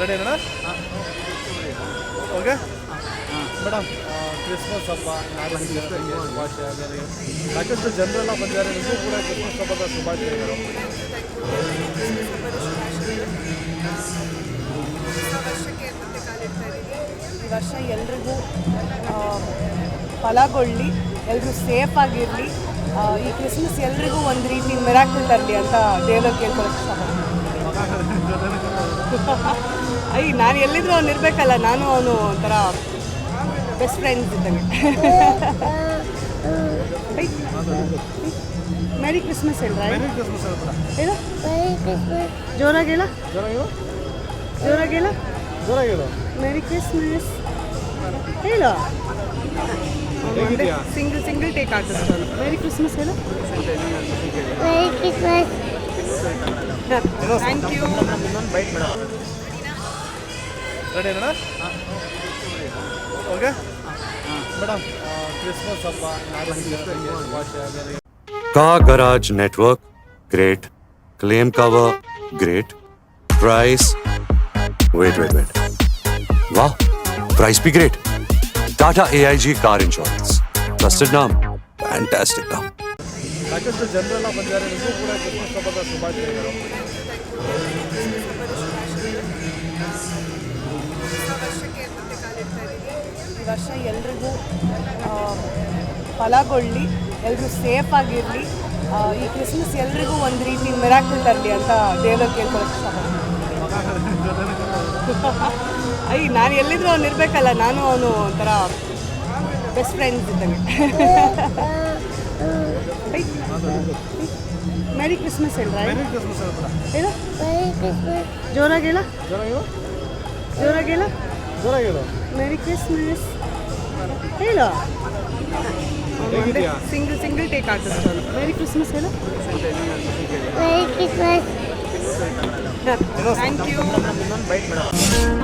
Ready ಅಣ್ಣ okay madam Christmas ಹಬ್ಬ ಶುಭಾಶಯ ಸಾಕಷ್ಟು ಜನರೆಲ್ಲ ಬಂದಿದ್ದಾರೆ. ನಿಮಗೂ ಕೂಡ ಕ್ರಿಸ್ಮಸ್ ಹಬ್ಬದ ಶುಭಾಶಯಗಳು. ಈ ವರ್ಷ ಎಲ್ರಿಗೂ ಆ, ಫಲಗೊಳ್ಳಿ ಎಲ್ಲರೂ ಸೇಫ್ ಆಗಿರಲಿ. ಈ ಕ್ರಿಸ್ಮಸ್ ಎಲ್ರಿಗೂ ಒಂದು ರೀತಿ ಮಿರಾಕಲ್ ತರಲಿ ಅಂತ ದೇವರ ಕೇಳ್ಕೊಳಕ್ಕೆ ಇಷ್ಟಪಡ್ತೀನಿ. ಐ ನಾನು ಎಲ್ಲಿದ್ರು ಅವ್ನು ಇರಬೇಕಲ್ಲ ನಾನು ಅವನು ಒಂಥರ ಬೆಸ್ಟ್ ಫ್ರೆಂಡ್ಸ್ ಇದ್ದಂಗೆ. ಮೆರಿ ಕ್ರಿಸ್ಮಸ್ ಹೇಳ್ರ ಮೆರಿ ಕ್ರಿಸ್ಮಸ್ ಹೇಳ ಜೋರಾಗಿ ಹೇಳ. ಜೋರಾಗಿ ಹೇಳ. ಮೆರಿ ಕ್ರಿಸ್ಮಸ್ ಹೇಳು. ಸಿಂಗಲ್ ಸಿಂಗಲ್ ಟೇಕ್ ಆಗ್ತದೆ. ಮೆರಿ ಕ್ರಿಸ್ಮಸ್ ಹೇಳು. ಥ್ಯಾಂಕ್ ಯು ಇನ್ನೊಂದು ಬೈಟ್ ಮೇಡಮ್ ರೆಡಿ ಅಣ್ಣ ಓಕೆ ಮೇಡಮ್ ಕ್ರಿಸ್ಮಸ್ ಹಬ್ಬ ನಾಡಿನ ಜನತೆಗೆ ಶುಭಾಶಯ ಬೇರೆ Car Garage Network, great. Claim cover, great. Price, wait, wait, wait. Wow, price be great. Tata AIG Car Insurance. Trusted name, fantastic name. ಸಾಕಷ್ಟು ಜನರೆಲ್ಲ ಬಂದಿದ್ದಾರೆ ನಿಮಗೂ ಕೂಡ ಕ್ರಿಸ್ಮಸ್ ಹಬ್ಬದ ಶುಭಾಶಯಗಳು ವರ್ಷ ಎಲ್ರಿಗೂ ಫಲಗೊಳ್ಳಿ ಎಲ್ಲರೂ ಸೇಫ್ ಆಗಿರಲಿ. ಈ ಕ್ರಿಸ್ಮಸ್ ಎಲ್ರಿಗೂ ಒಂದು ರೀತಿ ಮಿರಾಕಲ್ ತರಲಿ ಅಂತ ದೇವರ ಕೇಳ್ಕೊಳಕ್ಕೆ ಇಷ್ಟಪಡ್ತೀನಿ. ಐ ನಾನು ಎಲ್ಲಿದ್ರು ಅವ್ನು ಇರಬೇಕಲ್ಲ ನಾನು ಅವನು ಒಂಥರ ಬೆಸ್ಟ್ ಫ್ರೆಂಡ್ಸ್ ಇದ್ದಂಗೆ. ಮೆರಿ ಕ್ರಿಸ್ಮಸ್ ಹೇಳ್ರ ಹೇಳ ಜೋರಾಗಿ ಹೇಳ? ಜೋರಾಗಿ ಹೇಳ? ಮೆರಿ ಕ್ರಿಸ್ಮಸ್ ಹೇಳು ಹೇಗಿದ್ಯಾ ಸಿಂಗಲ್ ಸಿಂಗಲ್ ಟೇಕ್ ಆಗ್ತದೆ ಮೆರಿ ಕ್ರಿಸ್ಮಸ್ ಹೇಳು ಥ್ಯಾಂಕ್ ಯು ಇನ್ನೊಂದು ಬೈಟ್ ಮೇಡಮ್